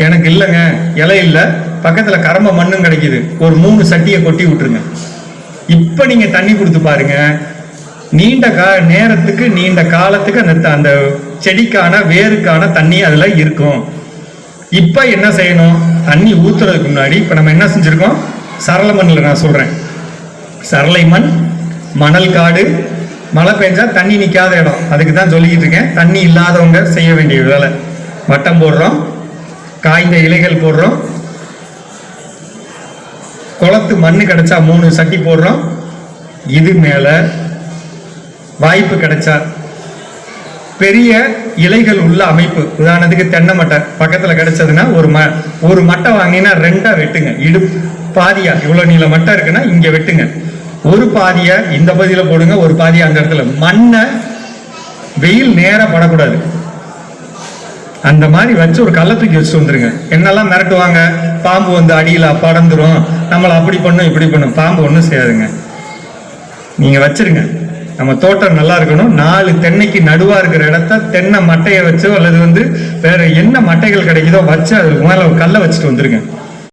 எனக்கு இல்லைங்க. இலை இல்லை. பக்கத்தில் கரம்ப மண்ணும் கிடைக்குது. ஒரு மூணு சட்டியை கொட்டி விட்டுருங்க. இப்போ நீங்கள் தண்ணி கொடுத்து பாருங்க. நீண்ட கா நேரத்துக்கு நீண்ட காலத்துக்கு அந்த த- அந்த செடிக்கான வேருக்கான தண்ணி அதில் இருக்கும். இப்போ என்ன செய்யணும்? தண்ணி ஊற்றுறதுக்கு முன்னாடி இப்போ நம்ம என்ன செஞ்சுருக்கோம்? சரள மண்ணில் நான் சொல்கிறேன் சரளை மண் மணல் காடு மழை பெஞ்சா தண்ணி நிற்காத இடம். அதுக்கு தான் சொல்லிக்கிட்டு இருக்கேன். தண்ணி இல்லாதவங்க செய்ய வேண்டிய வேலை. வட்டம் போடுறோம். காய்ந்த இலைகள் போடுறோம். குளத்து மண்ணு கிடச்சா மூணு சட்டி போடுறோம். இது மேலே வாய்ப்பு கிடைச்சா பெரிய இலைகள் உள்ள அமைப்பு. உதாரணத்துக்கு தென்னை மட்டை பக்கத்தில் கிடைச்சதுன்னா ஒரு ம ஒரு மட்டை வாங்கினா ரெண்டாக வெட்டுங்க. இடு பாதியா இவ்வளோ நீள மட்டை இருக்குன்னா இங்கே வெட்டுங்க. ஒரு பாதியை இந்த பகுதியில் போடுங்க ஒரு பாதியை அந்த இடத்துல. மண்ணை வெயில் நேராக படக்கூடாது. அந்த மாதிரி வச்சு ஒரு கல்லை தூக்கி வச்சுட்டு வந்துருங்க. என்னெல்லாம் மிரட்டுவாங்க? பாம்பு வந்து அடியில் படந்துரும் நம்மளை அப்படி பண்ணும் இப்படி பண்ணும். பாம்பு ஒன்றும் செய்யாதுங்க. நீங்கள் வச்சிருங்க. நம்ம தோட்டம் நல்லா இருக்கணும். நாலு தென்னைக்கு நடுவாக இருக்கிற இடத்த தென்னை மட்டையை வச்சோ அல்லது வந்து வேற என்ன மட்டைகள் கிடைக்குதோ வச்சு அதுக்கு மேலே ஒரு கல்லை வச்சுட்டு வந்துருங்க.